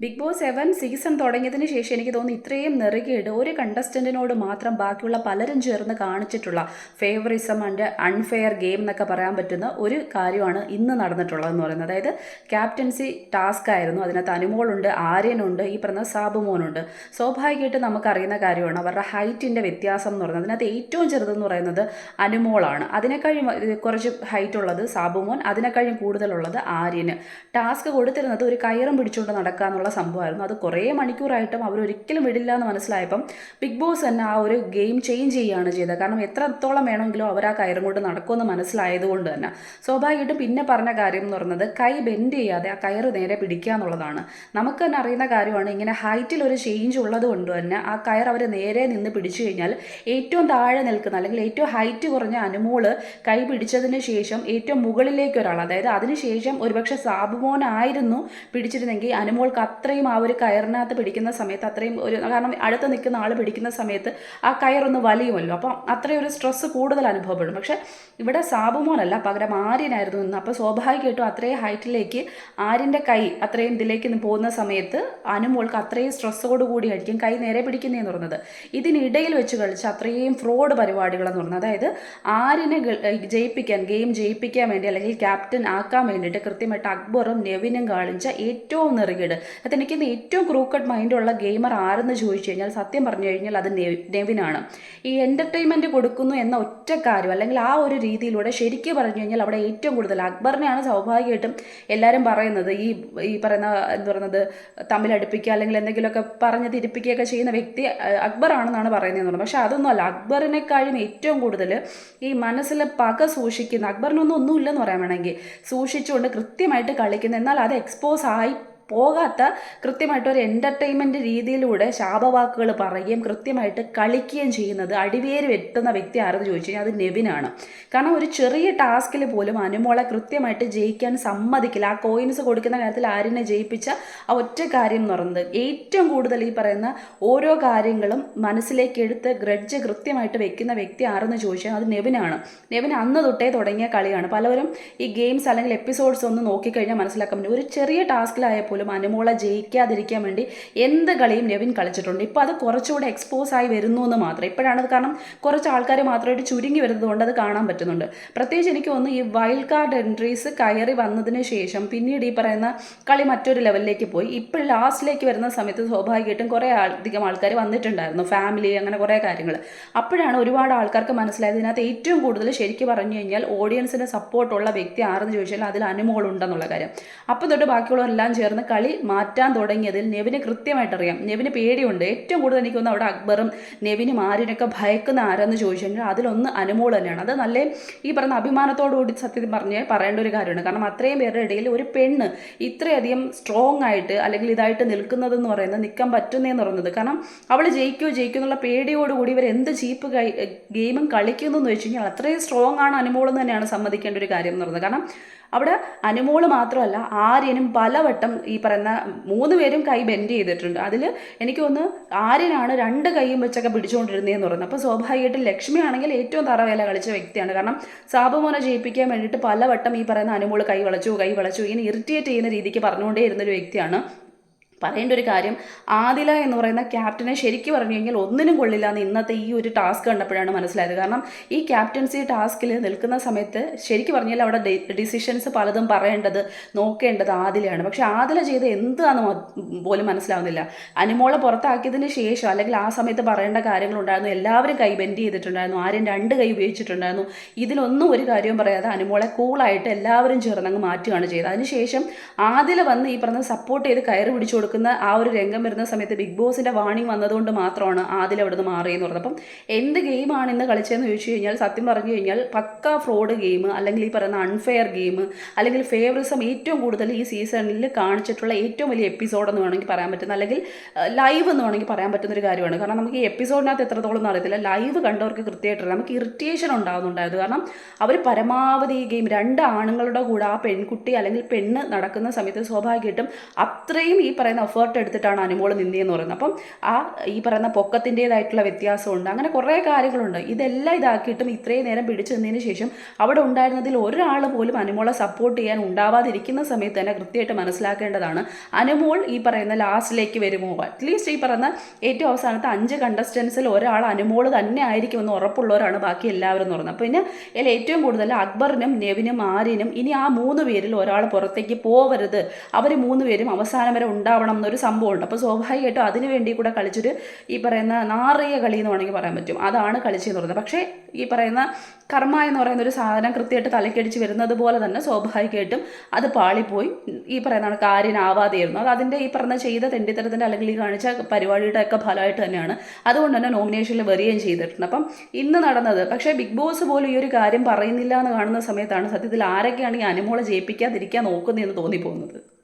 Big boss seven season തുടങ്ങിയതിന് ശേഷം എനിക്ക് തോന്നുന്നു ഇത്രയും നെറുകേട് ഒരു കണ്ടസ്റ്റന്റിനോട് മാത്രം ബാക്കിയുള്ള പലരും ചേർന്ന് കാണിച്ചിട്ടുള്ള ഫേവറിസം ആൻഡ് അൺഫെയർ ഗെയിം എന്നൊക്കെ പറയാൻ പറ്റുന്ന ഒരു കാര്യമാണ് ഇന്ന് നടന്നിട്ടുള്ളതെന്ന് പറയുന്നത്. അതായത് ക്യാപ്റ്റൻസി ടാസ്ക് ആയിരുന്നു. അതിനകത്ത് അനുമോളുണ്ട് ആര്യനുണ്ട് ഈ പറഞ്ഞ സാബുമോനുണ്ട്. സ്വാഭാവികമായിട്ട് നമുക്കറിയുന്ന കാര്യമാണ് അവരുടെ ഹൈറ്റിന്റെ വ്യത്യാസം എന്ന് പറയുന്നത്. അതിനകത്ത് ഏറ്റവും ചെറുതെന്ന് പറയുന്നത് അനുമോളാണ്. അതിനേക്കാളും കുറച്ച് ഹൈറ്റ് ഉള്ളത് സാബുമോൻ അതിനേക്കാളും കൂടുതലുള്ളത് ആര്യന്. ടാസ്ക് കൊടുത്തിരുന്നത് ഒരു കയറും പിടിച്ചുകൊണ്ട് നടക്കുക എന്നുള്ള സംഭവമായിരുന്നു. അത് കുറേ മണിക്കൂറായിട്ടും അവർ ഒരിക്കലും വിടില്ല എന്ന് മനസ്സിലായപ്പം ബിഗ് ബോസ് തന്നെ ആ ഒരു ഗെയിം ചേഞ്ച് ചെയ്യുകയാണ് ചെയ്തത്. കാരണം എത്രത്തോളം വേണമെങ്കിലും അവർ ആ കയറും കൊണ്ട് നടക്കുമെന്ന് മനസ്സിലായതുകൊണ്ട് തന്നെ. സ്വാഭാവികമായിട്ടും പിന്നെ പറഞ്ഞ കാര്യം എന്ന് പറയുന്നത് കൈ ബെൻഡ് ചെയ്യാതെ ആ കയറ് നേരെ പിടിക്കുക എന്നുള്ളതാണ്. നമുക്ക് തന്നെ അറിയുന്ന കാര്യമാണ് ഇങ്ങനെ ഹൈറ്റിൽ ഒരു ചേഞ്ച് ഉള്ളത് കൊണ്ട് തന്നെ ആ കയർ അവർ നേരെ നിന്ന് പിടിച്ചു കഴിഞ്ഞാൽ ഏറ്റവും താഴെ നിൽക്കുന്ന അല്ലെങ്കിൽ ഏറ്റവും ഹൈറ്റ് കുറഞ്ഞ അനുമോൾ കൈ പിടിച്ചതിന് ശേഷം ഏറ്റവും മുകളിലേക്ക് ഒരാൾ അതായത് അതിനുശേഷം ഒരുപക്ഷെ സാബുമോനായിരുന്നു പിടിച്ചിരുന്നെങ്കിൽ അനുമോൾക്ക് അത്രയും ആ ഒരു കയറിനകത്ത് പിടിക്കുന്ന സമയത്ത് അത്രയും ഒരു കാരണം അടുത്ത് നിൽക്കുന്ന ആൾ പിടിക്കുന്ന സമയത്ത് ആ കയറൊന്ന് വലിയുമല്ലോ. അപ്പം അത്രയും ഒരു സ്ട്രെസ്സ് കൂടുതൽ അനുഭവപ്പെടും. പക്ഷെ ഇവിടെ സാബുമോനല്ല പകരം ആര്യനായിരുന്നു ഇന്ന് അപ്പോൾ സ്വാഭാവികമായിട്ടും അത്രയും ഹൈറ്റിലേക്ക് ആര്യന്റെ കൈ അത്രയും ഇതിലേക്ക് പോകുന്ന സമയത്ത് അനുമോൾക്ക് അത്രയും സ്ട്രെസ്സോട് കൂടിയായിരിക്കും കൈ നേരെ പിടിക്കുന്നതെന്ന് പറഞ്ഞത്. ഇതിനിടയിൽ വെച്ച് കളിച്ച അത്രയും ഫ്രോഡ് പരിപാടികളെന്ന് പറഞ്ഞത്. അതായത് ആര്യനെ ജയിപ്പിക്കാൻ ഗെയിം ജയിപ്പിക്കാൻ വേണ്ടി അല്ലെങ്കിൽ ക്യാപ്റ്റൻ ആക്കാൻ വേണ്ടിയിട്ട് കൃത്യമായിട്ട് അക്ബറും നെവിനും കാണിച്ച ഏറ്റവും നെറുകേട്. അതെനിക്ക് ഇന്ന് ഏറ്റവും ക്രൂക്കഡ് മൈൻഡുള്ള ഗെയിമർ ആരെന്ന് ചോദിച്ചു കഴിഞ്ഞാൽ സത്യം പറഞ്ഞു കഴിഞ്ഞാൽ അത് നെവ്- നെവിനാണ്. ഈ എന്റർടൈൻമെന്റ് കൊടുക്കുന്നു എന്ന ഒറ്റ കാര്യം അല്ലെങ്കിൽ ആ ഒരു രീതിയിലൂടെ ശരിക്കും പറഞ്ഞു കഴിഞ്ഞാൽ അവിടെ ഏറ്റവും കൂടുതൽ അക്ബറിനെയാണ് സ്വാഭാവികമായിട്ടും എല്ലാവരും പറയുന്നത്. ഈ ഈ പറയുന്ന എന്ന് പറയുന്നത് തമ്മിലടുപ്പിക്കുക അല്ലെങ്കിൽ എന്തെങ്കിലുമൊക്കെ പറഞ്ഞ് തിരിപ്പിക്കുകയൊക്കെ ചെയ്യുന്ന വ്യക്തി അഹ് അക്ബറാണെന്നാണ് പറയുന്നതെന്ന് പറഞ്ഞു പക്ഷേ അതൊന്നുമല്ല അക്ബറിനെക്കാളും ഏറ്റവും കൂടുതൽ ഈ മനസ്സിൽ പക സൂക്ഷിക്കുന്ന അക്ബറിനൊന്നും ഒന്നുമില്ലെന്ന് പറയാൻ വേണമെങ്കിൽ സൂക്ഷിച്ചുകൊണ്ട് കൃത്യമായിട്ട് കളിക്കുന്ന എന്നാൽ അത് എക്സ്പോസ് ആയി പോകാത്ത കൃത്യമായിട്ട് ഒരു എന്റർടൈൻമെന്റ് രീതിയിലൂടെ ശാപവാക്കുകൾ പറയുകയും കൃത്യമായിട്ട് കളിക്കുകയും ചെയ്യുന്നത് അടിവേര് വെട്ടുന്ന വ്യക്തി ആരെന്ന് ചോദിച്ചു കഴിഞ്ഞാൽ അത് നെവിനാണ്. കാരണം ഒരു ചെറിയ ടാസ്കിൽ പോലും അനുമോളെ കൃത്യമായിട്ട് ജയിക്കാൻ സമ്മതിക്കില്ല. ആ കോയിൻസ് കൊടുക്കുന്ന കാര്യത്തിൽ ആരിനെ ജയിപ്പിച്ച ആ ഒറ്റ കാര്യം എന്ന് പറയുന്നത് ഏറ്റവും കൂടുതൽ ഈ പറയുന്ന ഓരോ കാര്യങ്ങളും മനസ്സിലേക്ക് എടുത്ത് ഗ്രഡ്ജ് കൃത്യമായിട്ട് വെക്കുന്ന വ്യക്തി ആരെന്ന് ചോദിച്ചാൽ അത് നെവിനാണ്. നെവിൻ അന്ന് തൊട്ടേ തുടങ്ങിയ കളിയാണ്. പലവരും ഈ ഗെയിംസ് അല്ലെങ്കിൽ എപ്പിസോഡ്സ് ഒന്ന് നോക്കിക്കഴിഞ്ഞാൽ മനസ്സിലാക്കാൻ പറ്റും. ഒരു ചെറിയ ടാസ്കിലായ പോലും അനുമോളെ ജയിക്കാതിരിക്കാൻ വേണ്ടി എന്ത് കളിയും നെവിൻ കളിച്ചിട്ടുണ്ട്. ഇപ്പോൾ അത് കുറച്ചുകൂടെ എക്സ്പോസ് ആയി വരുന്നു എന്ന് മാത്രം. ഇപ്പോഴാണ് അത് കാരണം കുറച്ച് ആൾക്കാർ മാത്രമായിട്ട് ചുരുങ്ങി വരുന്നത് കൊണ്ട് അത് കാണാൻ പറ്റുന്നുണ്ട്. പ്രത്യേകിച്ച് എനിക്ക് തോന്നുന്നു ഈ വൈൽഡ് കാർഡ് എൻട്രീസ് കയറി വന്നതിന് ശേഷം പിന്നീട് ഈ പറയുന്ന കളി മറ്റൊരു ലെവലിലേക്ക് പോയി. ഇപ്പോൾ ലാസ്റ്റിലേക്ക് വരുന്ന സമയത്ത് സ്വാഭാവികമായിട്ടും കുറേ അധികം ആൾക്കാർ വന്നിട്ടുണ്ടായിരുന്നു. ഫാമിലി അങ്ങനെ കുറേ കാര്യങ്ങൾ. അപ്പോഴാണ് ഒരുപാട് ആൾക്കാർക്ക് മനസ്സിലായത് ഇതിനകത്ത് ഏറ്റവും കൂടുതൽ ശരിക്കും പറഞ്ഞു കഴിഞ്ഞാൽ ഓഡിയൻസിന് സപ്പോർട്ടുള്ള വ്യക്തി ആരെന്ന് ചോദിച്ചാൽ അതിൽ അനുമോളുണ്ടെന്നുള്ള കാര്യം. അപ്പം തൊട്ട് ബാക്കിയുള്ളവരെല്ലാം ചേർന്ന് കളി മാറ്റാൻ തുടങ്ങിയതിൽ നെവിന് കൃത്യമായിട്ട് അറിയാം നെവിന് പേടിയുണ്ട്. ഏറ്റവും കൂടുതൽ എനിക്കൊന്ന് അവിടെ അക്ബറും നെവിനും ആരിനൊക്കെ ഭയക്കുന്ന ആരെന്ന് ചോദിച്ചു അതിലൊന്ന് അനുമോൾ തന്നെയാണ്. അത് നല്ല ഈ പറഞ്ഞ അഭിമാനത്തോടുകൂടി സത്യത്തിൽ പറഞ്ഞ് പറയേണ്ട ഒരു കാര്യമാണ്. കാരണം അത്രയും പേരുടെ ഇടയിൽ ഒരു പെണ്ണ് ഇത്രയധികം സ്ട്രോങ് ആയിട്ട് അല്ലെങ്കിൽ ഇതായിട്ട് നിൽക്കുന്നതെന്ന് പറയുന്നത് നിൽക്കാൻ പറ്റുന്നതെന്ന് പറയുന്നത്. കാരണം അവൾ ജയിക്കുമോ ജയിക്കുമോ എന്നുള്ള പേടിയോടുകൂടി ഇവർ എന്ത് ചീപ്പ് ഗെയിമും കളിക്കുന്നു എന്ന് വെച്ച് കഴിഞ്ഞാൽ അത്രയും സ്ട്രോങ് ആണ് അനുമോൾ എന്ന് തന്നെയാണ് സമ്മതിക്കേണ്ട ഒരു കാര്യം എന്ന് പറയുന്നത്. കാരണം അവിടെ അനുമോൾ മാത്രമല്ല ആര്യനും പലവട്ടം ഈ പറയുന്ന മൂന്ന് പേരും കൈ ബെൻഡ് ചെയ്തിട്ടുണ്ട്. അതിൽ എനിക്ക് ഒന്ന് ആര്യനാണ് രണ്ട് കൈയും വെച്ചൊക്കെ പിടിച്ചുകൊണ്ടിരുന്നതെന്ന് പറയുന്നത് അപ്പോൾ സ്വാഭാവികമായിട്ടും ലക്ഷ്മി ആണെങ്കിൽ ഏറ്റവും തറവേല കളിച്ച വ്യക്തിയാണ്. കാരണം സാബുമോനെ ജയിപ്പിക്കാൻ വേണ്ടിയിട്ട് പലവട്ടം ഈ പറയുന്ന അനുമോൾ കൈ വളച്ചു കൈ വളച്ചു ഇങ്ങനെ ഇറിറ്റേറ്റ് ചെയ്യുന്ന രീതിക്ക് പറഞ്ഞുകൊണ്ടേ ഇരുന്നൊരു വ്യക്തിയാണ് പറയേണ്ട ഒരു കാര്യം ആദില എന്ന് പറയുന്ന ക്യാപ്റ്റനെ ശരിക്കും പറഞ്ഞു കഴിഞ്ഞാൽ ഒന്നിനും കൊള്ളില്ല എന്ന് ഇന്നത്തെ ഈ ഒരു ടാസ്ക് കണ്ടപ്പോഴാണ് മനസ്സിലായത്. കാരണം ഈ ക്യാപ്റ്റൻസി ടാസ്കിൽ നിൽക്കുന്ന സമയത്ത് ശരിക്കും പറഞ്ഞാൽ അവിടെ ഡിസിഷൻസ് പലതും പറയേണ്ടത് നോക്കേണ്ടത് ആദിലയാണ്. പക്ഷെ ആദില ചെയ്ത് എന്താണെന്ന് മ- പോലും മനസ്സിലാവുന്നില്ല. അനുമോളെ പുറത്താക്കിയതിന് ശേഷം അല്ലെങ്കിൽ ആ സമയത്ത് പറയേണ്ട കാര്യങ്ങളുണ്ടായിരുന്നു. എല്ലാവരും കൈ ബെൻഡ് ചെയ്തിട്ടുണ്ടായിരുന്നു. ആരും രണ്ട് കൈ ഉപയോഗിച്ചിട്ടുണ്ടായിരുന്നു. ഇതിലൊന്നും ഒരു കാര്യവും പറയാതെ അനുമോളെ കൂളായിട്ട് എല്ലാവരും ചേർന്നങ്ങ് മാറ്റുകയാണ് ചെയ്തത്. അതിനുശേഷം ആദില വന്ന് ഈ പറഞ്ഞ സപ്പോർട്ട് ചെയ്ത് കയറി പിടിച്ചു കൊടുക്കുന്ന ആ ഒരു രംഗം വരുന്ന സമയത്ത് ബിഗ് ബോസിന്റെ വാണിംഗ് വന്നതുകൊണ്ട് മാത്രമാണ് ആദിൽ അവിടുന്ന് മാറിയെന്ന് പറഞ്ഞത്. അപ്പം എന്ത് ഗെയിമാണ് ഇന്ന് കളിച്ചതെന്ന് ചോദിച്ചു കഴിഞ്ഞാൽ സത്യം പറഞ്ഞു കഴിഞ്ഞാൽ പക്ക ഫ്രോഡ് ഗെയിം അല്ലെങ്കിൽ ഈ പറയുന്ന അൺഫെയർ ഗെയിം അല്ലെങ്കിൽ ഫേവറിസം ഏറ്റവും കൂടുതൽ ഈ സീസണിൽ കാണിച്ചിട്ടുള്ള ഏറ്റവും വലിയ എപ്പിസോഡ് എന്ന് വേണമെങ്കിൽ പറയാൻ പറ്റുന്ന അല്ലെങ്കിൽ ലൈവ് എന്ന് വേണമെങ്കിൽ പറയാൻ പറ്റുന്ന ഒരു കാര്യമാണ്. കാരണം നമുക്ക് ഈ എപ്പിസോഡിനകത്ത് എത്രത്തോളം എന്ന് അറിയത്തില്ല. ലൈവ് കണ്ടവർക്ക് കൃത്യമായിട്ടില്ല നമുക്ക് ഇറിറ്റേഷൻ ഉണ്ടാകുന്നുണ്ടായത് കാരണം അവർ പരമാവധി ഈ ഗെയിം രണ്ട് ആണുങ്ങളുടെ കൂടെ ആ പെൺകുട്ടി അല്ലെങ്കിൽ പെണ്ണ് നടക്കുന്ന സമയത്ത് സ്വാഭാവികമായിട്ടും അത്രയും ഈ പറയുന്ന പറയുന്ന എഫേർട്ട് എടുത്തിട്ടാണ് അനുമോൾ നിന്നതെന്ന് പറയുന്നത്. അപ്പം ആ ഈ പറയുന്ന പൊക്കത്തിന്റെതായിട്ടുള്ള വ്യത്യാസമുണ്ട്. അങ്ങനെ കുറേ കാര്യങ്ങളുണ്ട്. ഇതെല്ലാം ഇതാക്കിയിട്ടും ഇത്രയും നേരം പിടിച്ചു നിന്നതിന് ശേഷം അവിടെ ഉണ്ടായിരുന്നതിൽ ഒരാൾ പോലും അനുമോളെ സപ്പോർട്ട് ചെയ്യാൻ ഉണ്ടാവാതിരിക്കുന്ന സമയത്ത് തന്നെ കൃത്യമായിട്ട് മനസ്സിലാക്കേണ്ടതാണ് അനുമോൾ ഈ പറയുന്ന ലാസ്റ്റിലേക്ക് വരുമോ? അറ്റ്ലീസ്റ്റ് ഈ പറയുന്ന ഏറ്റവും അവസാനത്തെ അഞ്ച് കണ്ടസ്റ്റൻസിൽ ഒരാൾ അനുമോൾ തന്നെ ആയിരിക്കുമെന്ന് ഉറപ്പുള്ളവരാണ് ബാക്കി എല്ലാവരും എന്ന് പറയുന്നത്. പിന്നെ ഇതിൽ ഏറ്റവും കൂടുതൽ അക്ബറിനും നെവിനും ആര്യനും ഇനി ആ മൂന്ന് പേരിൽ ഒരാൾ പുറത്തേക്ക് പോവരുത്. അവർ മൂന്ന് പേരും അവസാനം വരെ ഉണ്ടാവണം എന്നൊരു സംഭവമുണ്ട്. അപ്പോൾ സ്വാഭാവികമായിട്ടും അതിന് വേണ്ടി കൂടെ കളിച്ചൊരു ഈ പറയുന്ന നാറിയ കളി എന്ന് വേണമെങ്കിൽ പറയാൻ പറ്റും. അതാണ് കളിച്ചെന്ന് പറയുന്നത്. പക്ഷേ ഈ പറയുന്ന കർമ്മ എന്ന് പറയുന്ന ഒരു സാധനം കൃത്യമായിട്ട് തലക്കടിച്ച് വരുന്നത് പോലെ തന്നെ സ്വാഭാവികമായിട്ടും അത് പാളിപ്പോയി. ഈ പറയുന്ന കാര്യനാവാതെയായിരുന്നു. അത് അതിന്റെ ഈ പറഞ്ഞ ചെയ്ത തെണ്ടിത്തരത്തിന്റെ അല്ലെങ്കിൽ ഈ കാണിച്ച പരിപാടിയുടെ ഒക്കെ ഫലമായിട്ട് തന്നെയാണ്. അതുകൊണ്ട് തന്നെ നോമിനേഷനിൽ വരികയും ചെയ്തിട്ടുണ്ട്. അപ്പം ഇന്ന് നടന്നത് പക്ഷേ ബിഗ് ബോസ് പോലും ഈ ഒരു കാര്യം പറയുന്നില്ല എന്ന് കാണുന്ന സമയത്താണ് സത്യത്തിൽ ആരൊക്കെയാണ് ഈ അനുമോളെ ജയിപ്പിക്കാതിരിക്കാൻ നോക്കുന്നതെന്ന് തോന്നിപ്പോകുന്നത്.